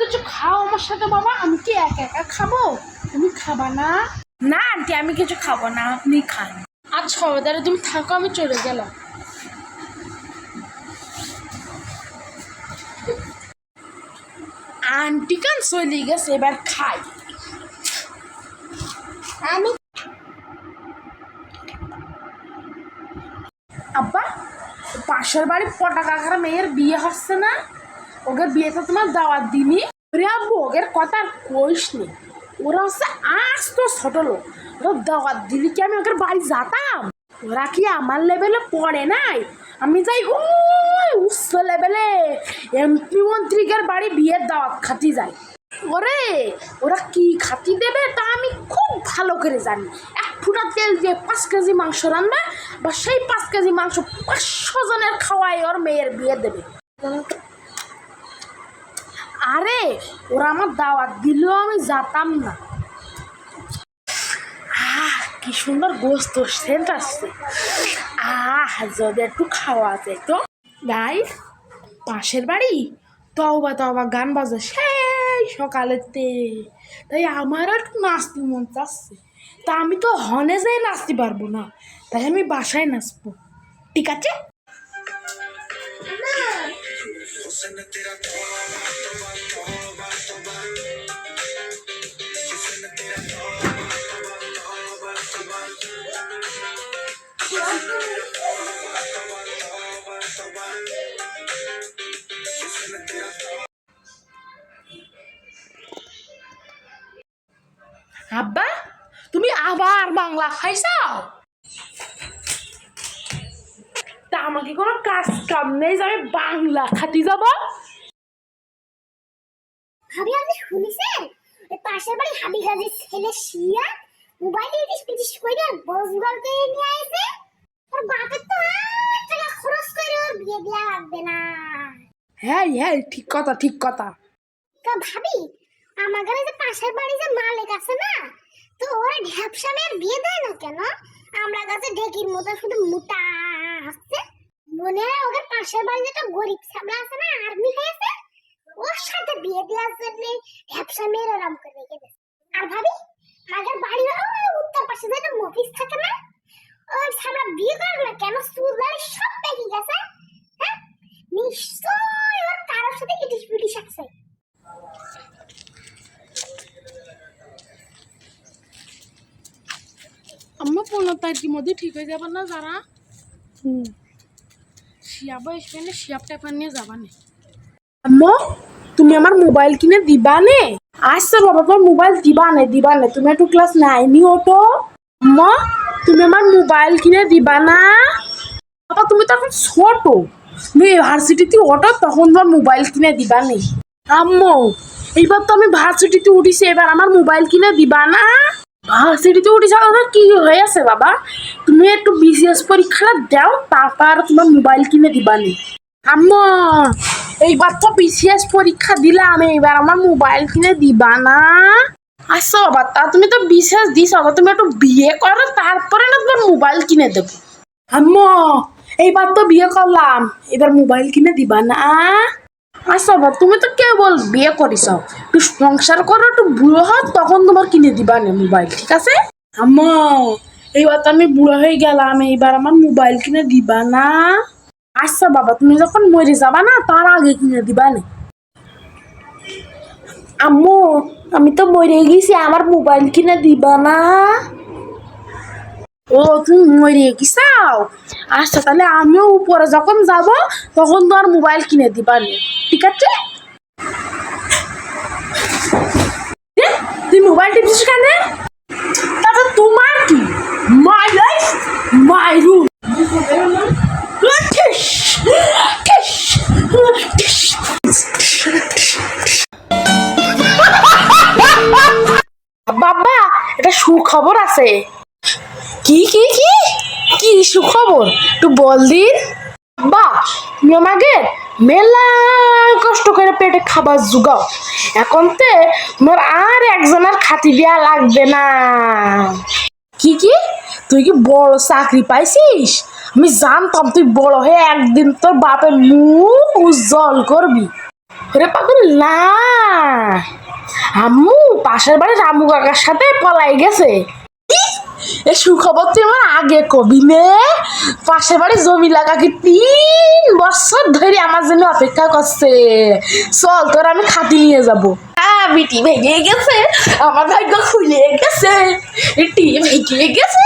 কিছু খাও আমার সাথে বাবা আমি কি একা একা খাব? তুমি খাবা না? না আন্টি আমি কিছু খাব না আপনি খান। আচ্ছা তাহলে তুমি থাকো আমি চলে গেলাম। আন্টি কান চলে গেছে এবার খাই। আমি আব্বা পাশের বাড়ি পটা কাকার মেয়ের বিয়ে হচ্ছে না? ওকে বিয়েতে তোমার দাওয়াত দিনি ওরে আব্বু ওদের কথা আর কইস নি। ওরা হচ্ছে আজ তো ছোট লোক। ওরা দাওয়াত দিলি কি আমি ওদের বাড়ি যেতাম? ওরা কি আমার লেভেলে পড়ে নাই? আমি যাই ওই উচ্চ লেভেলে এমপি মন্ত্রীকের বাড়ি বিয়ের দাওয়াত খাতি যাই। ওরে, ওরা কি খাতি দেবে তা আমি খুব ভালো করে জানি। এক ফুটা তেল দিয়ে পাঁচ কেজি মাংস রান্না বা সেই পাঁচ কেজি মাংস পাঁচশো জনের খাওয়ায় ওর মেয়ের বিয়ে দেবে। আরে, ওরা আমার দাওয়াত দিলেও আমি যেতাম না। আহ, কি সুন্দর গোস্ত সেন্ট আসছে। আহ, যদি একটু খাওয়া যায় তো। গাইস পাশের বাড়ি তওবা তওবা গান বাজে সেই সকালেতে। তাই আমার একটু নাচতে মন চাচ্ছে। তা আমি তো হনে যাই নাচতে পারব না। তাই আমি বাসায় নাচবো। ঠিক আছে? আব্বা, তুমি আবার বাংলা খাইছাও তা আমাকে কোনো কাজ কাম নেই যে বাংলা খাতি যাব? ভাবি, আপনি শুনেছেন? পাশের বাড়ি হাবি গাজের ছেলে শিয়া মোবাইলে ইটিস পিটিস করে বজগল করে নিয়ে আসে ওর বাপের তো আর খরচ করে দেওয়া লাগবে না। হ্যাঁ হ্যাঁ ঠিক কথা ঠিক কথা। তো ভাবি আমার ঘরে যে পাশের বাড়ি যে মালিক আছে না তো ওরা ঢ্যাপসা মেয়ের বিয়ে দেয় না কেন? আমরা কাছে ঢেকির মতো শুধু মোটা হচ্ছে মনে হয় ওদের পাশের বাড়ি যেটা গরিব ছাবলা আছে না আর্মি হয়েছে ওর সাথে বিয়ে দেওয়ার জন্য ঢ্যাপসা মেয়ের ওরম করে রেখে দিয়েছে। আর ভাবি আমাদের বাড়ি উত্তর পাশে যে একটা মফিস থাকে না ওই ছাবলা বিয়ে করে না কেন চুল দাড়ি সব পেকে গেছে হ্যাঁ নিশ্চয় ওর কারোর সাথে ইটিস পিটিস আছে। আমরা পনেরো তারিখের মধ্যে ঠিক হয়ে যাবে না যারা? শিয়াব আসবে না শিয়াব টেপার নিয়ে যাবা নে। আম্মু তুমি আমার মোবাইল কিনে দিবা নে? আচ্ছা বাবা তোমার মোবাইল দিবা নে দিবা নে। তুমি একটু ক্লাস নাইনি ওটো আম্মা তুমি আমার মোবাইল কিনে দিবা না? বাবা তুমি তো এখন ছোট। তুমি ইউনিভার্সিটিতে ওঠো, তখন তোমার মোবাইল কিনে দিবা নে। আম্মু, এইবার তো আমি ভার্সিটিতে উঠিছি, এবার আমার মোবাইল কিনে দিবা না। ভার্সিটিতে উঠেছে ওটা কি হয়ে আছে বাবা? তুমি একটু বিসিএস পরীক্ষাটা দাও, তারপর তোমার মোবাইল কিনে দিবা নে। আম্মা, এইবার তো বিসিএস পরীক্ষা দিলাম, এইবার আমার মোবাইল কিনে দিবা না। আচ্ছা বাবা, তা তুমি তো বিসিএস দিছ, তা তুমি একটু বিয়ে করো, তারপরে না তোমার মোবাইল কিনে দেবো। আম্মা এইবার তো বিয়ে করলাম। এবার মোবাইল কিনে দিবা না? আচ্ছা বাবা তুমি তো কেবল বিয়ে করিস। একটু সংসার করো, একটু বুড়ো হও, তখন তোমার কিনে দিবা না মোবাইল ঠিক আছে? আম্মা, এইবার তো আমি বুড়ো হয়ে গেলাম, এইবার আমার মোবাইল কিনে দিবা না? আচ্ছা বাবা, তুমি যখন মরে যাবা না, তার আগে কিনে দিবা না? আম্মু, আমি তো মরে গেছি, আমার মোবাইল কিনে দিবা না? ও তুমি মরে গেছাও? আচ্ছা তাহলে আমিও উপরে যখন যাব, তখন তোমার মোবাইল কিনে দিবা ঠিক আছে? তুই মোবাইল টিপছিস কেন? তাতে তোমার কি? মাই লাইফ মাই রুল বাবা, এটা সুখবর আছে। কি কি কি? কি সুখবর? একটু বল দিন। বা তুমি আমাকে মেলা কষ্ট করে পেটে খাবার জুগাও। এখন তে তোমার আর একজনের খাতি দেওয়া লাগবে না। কি কি? তুই কি বড় চাকরি পাইছিস? আমি জানতাম তুই বড় হয়ে একদিন তোর বাপের মুখ উজ্জ্বল করবি। ওরে পাগল, না। আম্মু, পাশের বাড়ির রামু কাকার সাথে পলাই গেছে। এ সুখবর তুই আমার আগে কবি নে। পাশে বাড়ি জমি লাগাকে তিন বছর ধরে আমার জন্য অপেক্ষা করছে। চল, তোর আমি খাতি নিয়ে যাব। বিটি ভেঙে গেছে, আমার ভাগ্য খুলে গেছে। টি ভেঙে গেছে।